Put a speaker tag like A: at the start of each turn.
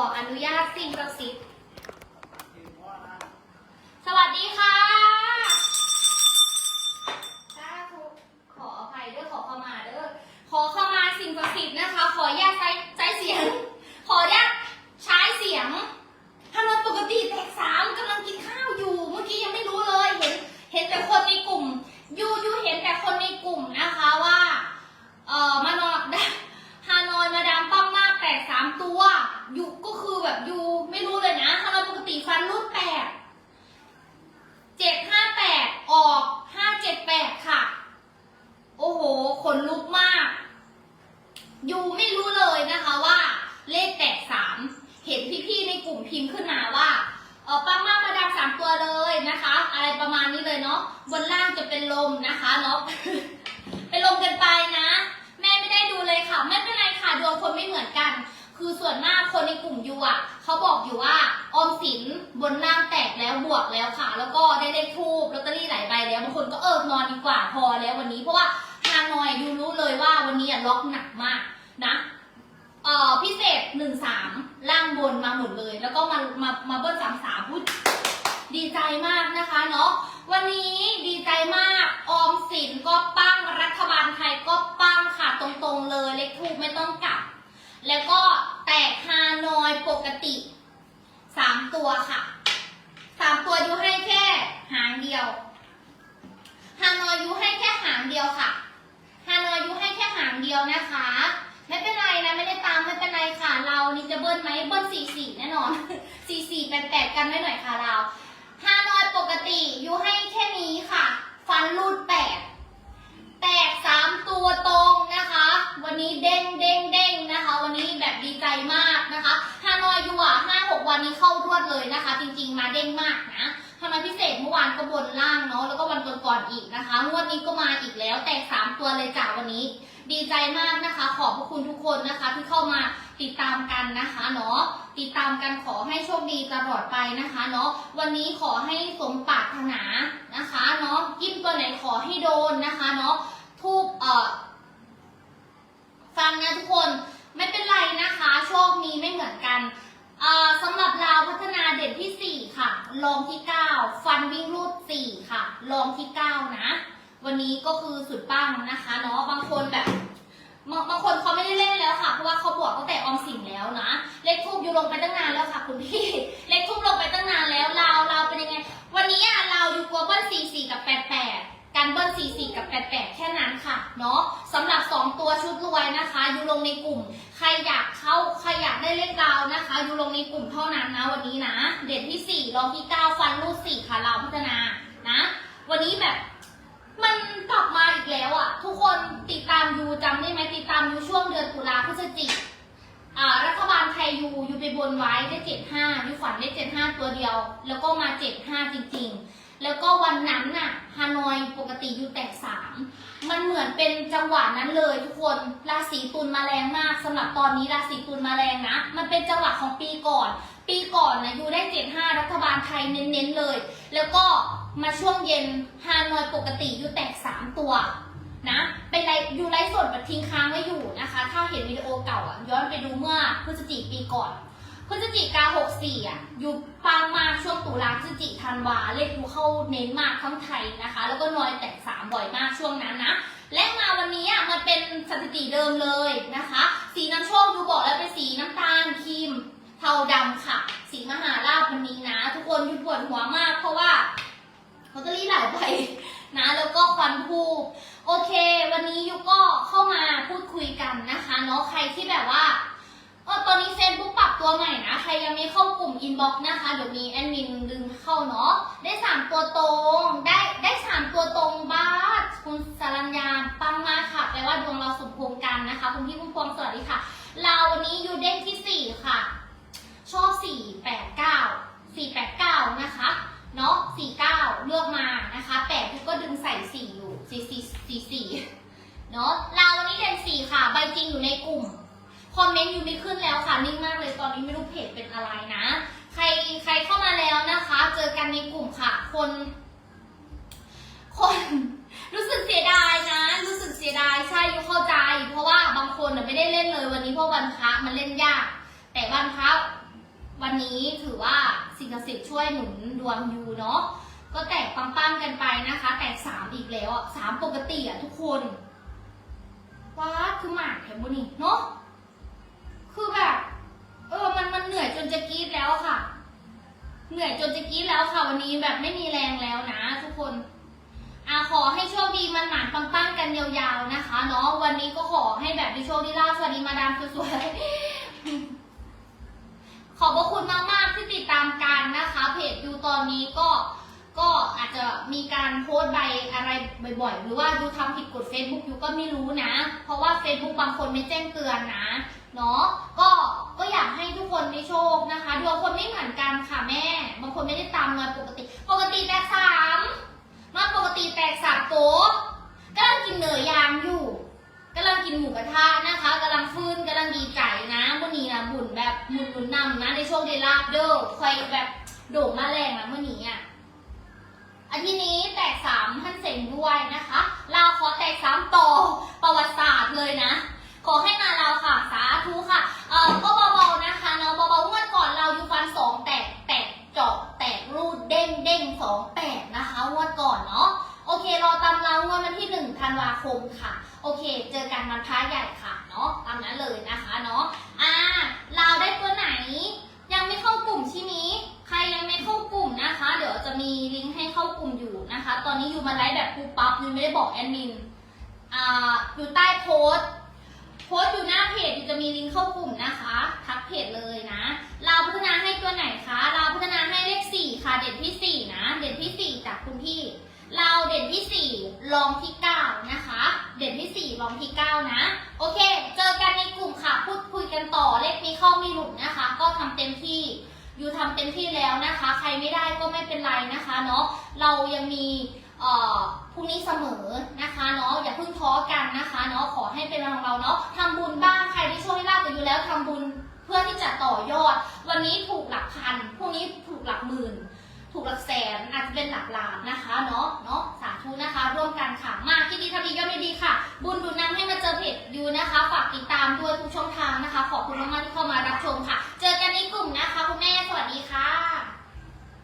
A: ออนุญาตสิ่งกระสิทธิสวัสดีค่ะสาธุขออภัยเด้อขอเข้ามาเด้อ ขอเข้ามาสิ่งศักดิ์สิทธิ์นะคะ ขออนุญาตใช้ใช้เสียง ขออนุญาตใช้เสียงถ้ามันปกติแตกสามกำลังกินข้าวอยู่ เมื่อกี้ยังไม่รู้เลย เห็น เห็นแต่คนในกลุ่ม ยูยูเห็นแต่คนในกลุ่มนะคะว่า เอ่อมานอนฮานอยมาดามปั้มมากแตกสามตัวยูก็คือแบบยูไม่รู้เลยนะฮานอยปกติฟันรูดแปดเจ็ดห้าแปดออกห้าเจ็ดแปดค่ะ โอ้โหขนลุกมาก ยูไม่รู้เลยนะคะว่า เลขแตกสามเห็นพี่ๆในกลุ่มพิมพ์ขึ้นมาว่า เออปั้มมากมาดามสามตัวเลย นะคะ อะไรประมาณนี้เลยเนาะบนล่างจะเป็นลมนะคะเนาะเป็นลมกันไปนะ แม่ไม่ได้ดูเลยค่ะ ไม่เป็นไรค่ะดวงคนไม่เหมือนกัน คือส่วนมากคนในกลุ่มยูอะเขาบอกอยู่ว่าออมสินบนล่างแตกแล้วบวกแล้วค่ะ แล้วก็ได้เลขทูบลอตเตอรี่หลายใบแล้วบางคนก็เออนอนดีกว่าพอแล้ววันนี้เพราะว่าฮางนอยยูรู้เลยว่าวันนี้อะล็อกหนักมากนะเอ่อพิเศษหนึ่งสามล่างบนมาหมดเลย แล้วก็มามามาเบิ้ลสามสามพูด ดีใจมากนะคะเนาะวันนี้ดีใจมากออมสินก็ปั้งรัฐบาลไทยก็ปั้งค่ะตรงๆเลยเลขทูบไม่ต้องกลับ แล้วก็แตกฮานอยปกติสามตัวค่ะสามตัวยูให้แค่หางเดียวฮานอยยูให้แค่หางเดียวค่ะฮานอยยูให้แค่หางเดียวนะคะ ไม่เป็นไรนะไม่ได้ตามไม่เป็นไรค่ะเรานี่จะเบิ้ลไหมเบิ้ลสี่สี่แน่นอนสี่สี่แปดแปดกันไว้หน่อยค่ะเราฮานอยปกติยูให้แค่นี้ค่ะ ฟันรูดแปดแตกสามตัวตรงนะคะ วันนี้เด้งเด้งเด้งนะคะ วันนี้แบบดีใจมากนะคะฮานอยยูอะห้าหกวันนี้เข้ารวดเลยนะคะ จริงๆมาเด้งมากนะ ทำไมพิเศษเมื่อวาน ก็บนล่างเนาะแล้วก็วันก่อนๆอีกนะคะ งวดนี้ก็มาอีกแล้วแตกสามตัวเลยจ้าวันนี้ ดีใจมากนะคะ ขอบพระคุณทุกคนนะคะ ที่เข้ามาติดตามกันนะคะเนาะติดตามกันขอให้โชคดีตลอดไปนะคะเนาะวันนี้ขอให้สมปรารถนานะคะเนาะยิ้มตัวไหนขอให้โดนนะคะเนาะทูบเอ่อฟังนะทุกคนไม่เป็นไรนะคะ โชคมีไม่เหมือนกัน สำหรับเราพัฒนาเด่นที่ 4 ค่ะรองที่ 9 ฟันวิ่งรูด 4 ค่ะรองที่ 9 นะ วันนี้ก็คือสุดปังนะคะเนาะบางคนแบบบางบางคนเขาไม่ได้เล่นแล้วค่ะ เพราะว่าเขาบวกตั้งแต่ออมสินแล้วนะ เลขทูบอยู่ลงไปตั้งนานแล้วค่ะ คุณพี่ เลขทูบลงไปตั้งนานแล้วเราเราเป็นยังไง วันนี้อะเราอยู่กลัวเบิ้ล44 กับ 88 การเบิ้ล44 กับ 88 แค่นั้นค่ะ เนาะสำหรับ 2 ตัวชุด รวยนะคะอยู่ลงในกลุ่ม ใครอยากเข้าใครอยากได้เลขดาวนะคะอยู่ลงในกลุ่มเท่านั้นนะวันนี้นะ เด่นที่4รองที่9ฟันรูด4ค่ะเราพัฒนานะ วันนี้แบบ มันกลับมาอีกแล้วอะทุกคนติดตามยูจำได้ไหมติดตามยูช่วงเดือนตุลาพฤศจิกรัฐบาลไทยยูยูไปบนไว้ได้เจ็ดห้ายูฝันได้เจ็ดห้าตัวเดียว แล้วก็มาเจ็ดห้าจริง ๆ แล้วก็วันนั้นน่ะฮานอยปกติอยู่แตกสามมันเหมือนเป็นจังหวะนั้นเลยทุกคนราศีตุลมาแรงมากสำหรับตอนนี้ราศีตุลมาแรงนะ มันเป็นจังหวะของปีก่อน ปีก่อนนะอยู่ได้เจ็ดห้ารัฐบาลไทยเน้นๆเลย แล้วก็มาช่วงเย็นฮานอยปกติอยู่แตกสามตัวนะเป็นไรยูไลฟ์สดแบบทิ้งค้างไว้อยู่นะคะ ถ้าเห็นวิดีโอเก่าอะย้อนไปดูเมื่อพฤศจิกปีก่อน พฤศจิกาหกสี่อะยูปังมากช่วงตุลาพฤศจิธันวาเลขยูเข้าเน้นมากทั้งไทยนะคะ แล้วก็นอยแตกสามบ่อยมากช่วงนั้นนะ และมาวันนี้อะมันเป็นสถิติเดิมเลยนะคะ สีน้ำโชคยูบอกแล้วเป็นสีน้ำตาลครีมเทาดำค่ะ สีมหาราชวันนี้นะ ทุกคนยูปวดหัวมาก เพราะว่าลอตเตอรี่หลายใบนะ แล้วก็ควันทูโอเค วันนี้ยูก็เข้ามาพูดคุยกันนะคะเนาะใครที่แบบว่า เออตอนนี้เฟซบุ๊กปรับตัวใหม่นะ ใครยังไม่เข้ากลุ่มอินบ็อกซ์นะคะ เดี๋ยวมีแอดมินดึงเข้าเนาะ ได้สามตัวตรง ได้ได้สามตัวตรงบ้าคุณสรัญญาปังมาค่ะ แปลว่าดวงเราสมพงกันนะคะ คุณพี่พุ่มพวงสวัสดีค่ะ เราวันนี้อยู่เด้งที่สี่ค่ะ ชอบสี่แปดเก้าสี่แปดเก้านะคะเนาะสี่เก้าเลือกมานะคะแปดก็ดึงใส่สี่อยู่สี่สี่สี่สี่เนาะเราวันนี้เด่นสี่ค่ะ ใบจริงอยู่ในกลุ่ม คอมเมนต์อยู่ไม่ขึ้นแล้วค่ะนิ่งมากเลยตอนนี้ไม่รู้เพจเป็นอะไรนะ ใครใครเข้ามาแล้วนะคะ เจอกันในกลุ่มค่ะ คน คน รู้สึกเสียดายนะ รู้สึกเสียดายใช่ยูเข้าใจ เพราะว่าบางคนน่ะไม่ได้เล่นเลยวันนี้เพราะวันพระมันเล่นยาก แต่วันพระวันนี้ถือว่าสิ่งศักดิ์สิทธิ์ช่วยหนุนดวงยูเนาะก็แตกปังๆกันไปนะคะ แตกสามอีกแล้วอะสามปกติอะทุกคนว้าคือหมากแถวบุนี่เนาะ คือแบบ เออมันมันเหนื่อยจนจะกรี๊ดแล้วค่ะ เหนื่อยจนจะกรี๊ดแล้วค่ะ วันนี้แบบไม่มีแรงแล้วนะ ทุกคนอาขอให้โชคดีมันหมานปังๆกันยาวๆนะคะเนาะวันนี้ก็ขอให้แบบมีโชคดีลาสวัสดีมาดามสวยๆขอบพระคุณมากๆที่ติดตามกันนะคะ เพจยูตอนนี้ก็ จะมีการโพสต์ใบอะไรบ่อยๆ หรือว่ายูทำผิดกฎ Facebook ยูก็ไม่รู้นะ เพราะว่า Facebook บางคนไม่แจ้งเตือนนะเนาะก็ก็อยากให้ทุกคนได้โชคนะคะดวงคนไม่เหมือนกันค่ะแม่ บางคนไม่ได้ตามเงินปกติ ปกติแตกสามมาปกติแตกสามโต๊ะกำลังกินเนยยางอยู่กำลังกินหมูกระทะนะคะกำลังฟื้นกำลังดีใจนะมื่อนี้นะบุญแบบหมุนหนุนนำนะได้โชคได้ลาบเด้อคอยแบบโด่งมาแรงนะมื่อนี้อะ อาทิตย์นี้แตกสามท่านเสงด้วยนะคะเราขอแตกสามต่อประวัติศาสตร์เลยนะ ขอให้มาเราค่ะสาธุค่ะเออก็เบาๆนะคะเนาะเบาๆงวดก่อนเราอยู่ฟันสองแตกแตกเจาะแตกรูดเด้งเด้งสองแปดนะคะงวดก่อนเนาะโอเครอตามเรางวดวันที่หนึ่งธันวาคมค่ะ โอเค เจอกันวันพระใหญ่ค่ะเนาะตามนั้นเลยนะคะเนาะอ่าเราได้ตัวไหน ยังไม่เข้ากลุ่มใช่ไนะคะ ตอนนี้อยู่มาไลฟ์แบบปุ๊บปั๊บยังไม่ได้บอกแอดมิน อ่า อยู่ใต้โพสโพสอยู่หน้าเพจยูจะมีลิงก์เข้ากลุ่มนะคะ ทักเพจเลยนะ เราพัฒนาให้ตัวไหนคะ เราพัฒนาให้เลขสี่ค่ะ เด่นที่สี่นะ เด่นที่สี่จากคุณพี่ เราเด่นที่สี่รองที่เก้านะคะ เด่นที่สี่รองที่เก้านะ โอเค เจอกันในกลุ่มค่ะ พูดคุยกันต่อ เลขมีเข้ามีหลุดนะคะ ก็ทำเต็มที่ อยู่ทำเต็มที่แล้วนะคะ ใครไม่ได้ก็ไม่เป็นไรนะ คะเนาะเรายังมีพรุ่งนี้เสมอนะคะเนาะอย่าเพิ่งท้อกันนะคะเนาะขอให้เป็นของเราเนาะทำบุญบ้างใครที่ช่วยลาบกันอยู่แล้วทำบุญเพื่อที่จะต่อยอด วันนี้ถูกหลักพันพรุ่งนี้ถูกหลักหมื่น ถูกหลักแสนอาจจะเป็นหลักล้านนะคะเนาะเนาะสาธุนะคะ ร่วมกันค่ะมากที่ดีทำดีย่อมได้ดีค่ะ บุญดุลนำให้มาเจอเพจยูนะคะ ฝากติดตามด้วยทุกช่องทางนะคะ ขอบคุณมากๆที่เข้ามารับชมค่ะ เจอกันในกลุ่มนะคะคุณแม่สวัสดีค่ะ